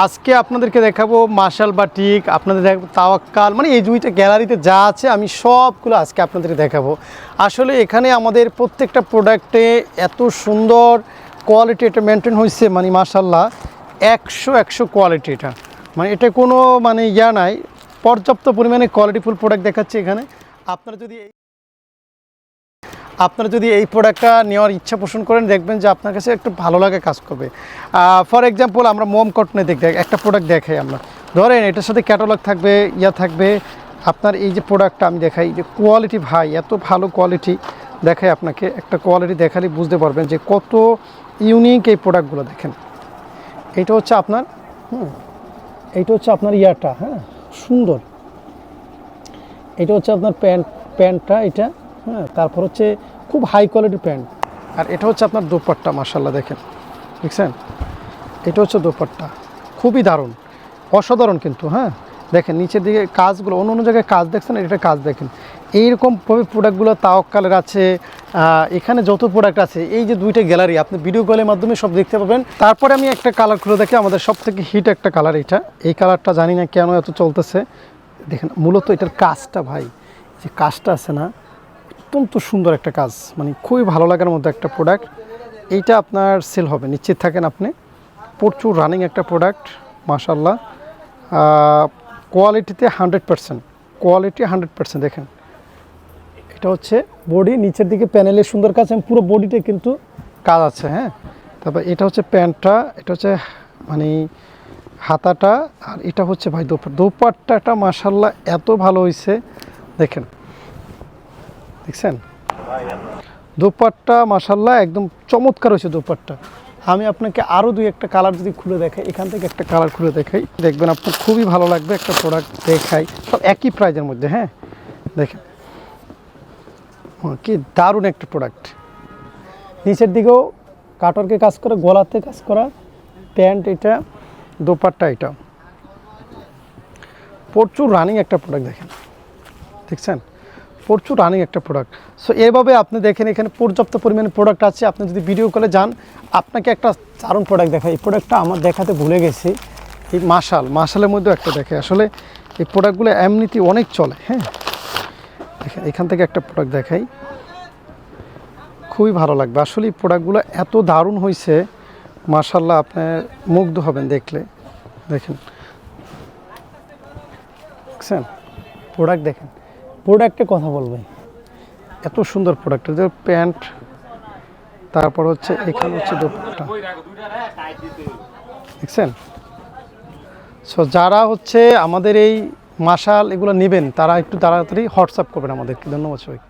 আজকে আপনাদেরকে দেখাবো মার্শাল বাটিক, আপনাদের দেখাবো তাওয়াক্কাল মানে এই দুইটা গ্যালারিতে যা আছে আমি সবগুলো আজকে আপনাদেরকে দেখাবো। আসলে এখানে আমাদের প্রত্যেকটা প্রোডাক্টে এত সুন্দর কোয়ালিটি এটা মেনটেন হয়েছে মানে মার্শাল্লাহ একশো একশো কোয়ালিটি এটা। মানে এটা কোনো মানে ইয়া নাই, পর্যাপ্ত পরিমাণে কোয়ালিটিফুল প্রোডাক্ট দেখাচ্ছে এখানে। আপনারা যদি আপনারা যদি এই প্রোডাক্টটা নেওয়ার ইচ্ছা পোষণ করেন, দেখবেন যে আপনার কাছে একটু ভালো লাগে কাজ করবে। ফর এক্সাম্পল আমরা মোম কটনে দেখ, একটা প্রোডাক্ট দেখাই আমরা। ধরেন, এটার সাথে ক্যাটালগ থাকবে, ইয়া থাকবে। আপনার এই যে প্রোডাক্টটা আমি দেখাই, যে কোয়ালিটি ভাই, এত ভালো কোয়ালিটি দেখাই আপনাকে। একটা কোয়ালিটি দেখালে বুঝতে পারবেন যে কত ইউনিক এই প্রোডাক্টগুলো দেখেন। এটা হচ্ছে আপনার, হুম এইটা হচ্ছে আপনার ইয়াটা হ্যাঁ সুন্দর। এটা হচ্ছে আপনার প্যান্ট প্যান্টটা এটা হ্যাঁ তারপর হচ্ছে খুব হাই কোয়ালিটির প্যান্ট আর এটা হচ্ছে আপনার দোপাট্টা মার্শাল্লাহ দেখেন। দেখছেন? এটা হচ্ছে দোপাট্টা। খুবই দারুণ। অসাধারণ কিন্তু হ্যাঁ? দেখেন, নিচের দিকে কাজগুলো, অন্য অন্য জায়গায় কাজ দেখছেন, এটা কাজ দেখেন। এইরকমভাবে প্রোডাক্টগুলো তাওয়াক্কালের আছে এখানে যত প্রোডাক্ট আছে, এই যে দুইটা গ্যালারি আপনি ভিডিও কলের মাধ্যমে সব দেখতে পাবেন। তারপরে আমি একটা কালার খুলে দেখি, আমাদের সব থেকে হিট একটা কালার এটা। এই কালারটা জানি না কেন এত চলতেছে। দেখেন, মূলত এটার কাজটা ভাই, যে কাজটা আছে না অত্যন্ত সুন্দর একটা কাজ। মানে খুবই ভালো লাগার মতো একটা প্রোডাক্ট এইটা আপনার সেল হবে। নিশ্চিত থাকেন আপনি। প্রচুর রানিং একটা প্রোডাক্ট মাশাল্লাহ কোয়ালিটিতে hundred percent quality hundred percent দেখেন। এটা হচ্ছে বডি নিচের দিকে প্যানেলের সুন্দর কাজ। এবং পুরো বডিতে কিন্তু কাজ আছে হ্যাঁ? তারপর এটা হচ্ছে প্যান্টটা, এটা হচ্ছে মানে হাতাটা, আর এটা হচ্ছে ভাই দোপাট, দোপাট্টাটা মাসাল্লাহ এত ভালো হয়েছে দেখেন। দেখছেন? দোপাট্টা মাসাল্লাহ একদম চমৎকার হয়েছে দোপাট্টা। আমি আপনাকে আরও দুই একটা কালার যদি খুলে দেখাই, এখান থেকে একটা কালার খুলে দেখাই। দেখবেন আপনার খুবই ভালো লাগবে একটা প্রোডাক্ট দেখাই। সব একই প্রাইজের মধ্যে হ্যাঁ? দেখেন। কি দারুণ একটা প্রোডাক্ট নিচের দিকেও কাটরকে কাজ করা, গলাতে কাজ করা প্যান্ট এটা, দোপাট্টা এটা। প্রচুর রানিং একটা প্রোডাক্ট দেখেন। দেখছেন? প্রচুর রানিং একটা প্রোডাক্ট সো এভাবে আপনি দেখেন, এখানে পর্যাপ্ত পরিমাণে প্রোডাক্ট আছে। আপনি যদি ভিডিও কলে যান, আপনাকে একটা দারুণ প্রোডাক্ট দেখায়। এই প্রোডাক্টটা আমার দেখাতে ভুলে গেছি। এই মাশাল মাশালের মধ্যেও একটা দেখে। আসলে এই প্রোডাক্টগুলো এমনিতে অনেক চলে হ্যাঁ? দেখেন, এখান থেকে একটা প্রোডাক্ট দেখাই। খুবই ভালো লাগবে। আসলে এই প্রোডাক্টগুলো এত দারুণ হয়েছে মাশাল্লাহ আপনার মুগ্ধ হবেন দেখলে। দেখেন। দেখছেন? প্রোডাক্ট দেখেন। প্রোডাক্টে কথা বলবে। এত সুন্দর প্রোডাক্ট যে প্যান্ট, তারপর হচ্ছে এখানে হচ্ছে দোপাট্টা। দেখছেন? সো যারা হচ্ছে আমাদের এই মাসাল এগুলো নেবেন, তারা একটু তাড়াতাড়ি হোয়াটসঅ্যাপ করবেন আমাদেরকে। ধন্যবাদ সবাই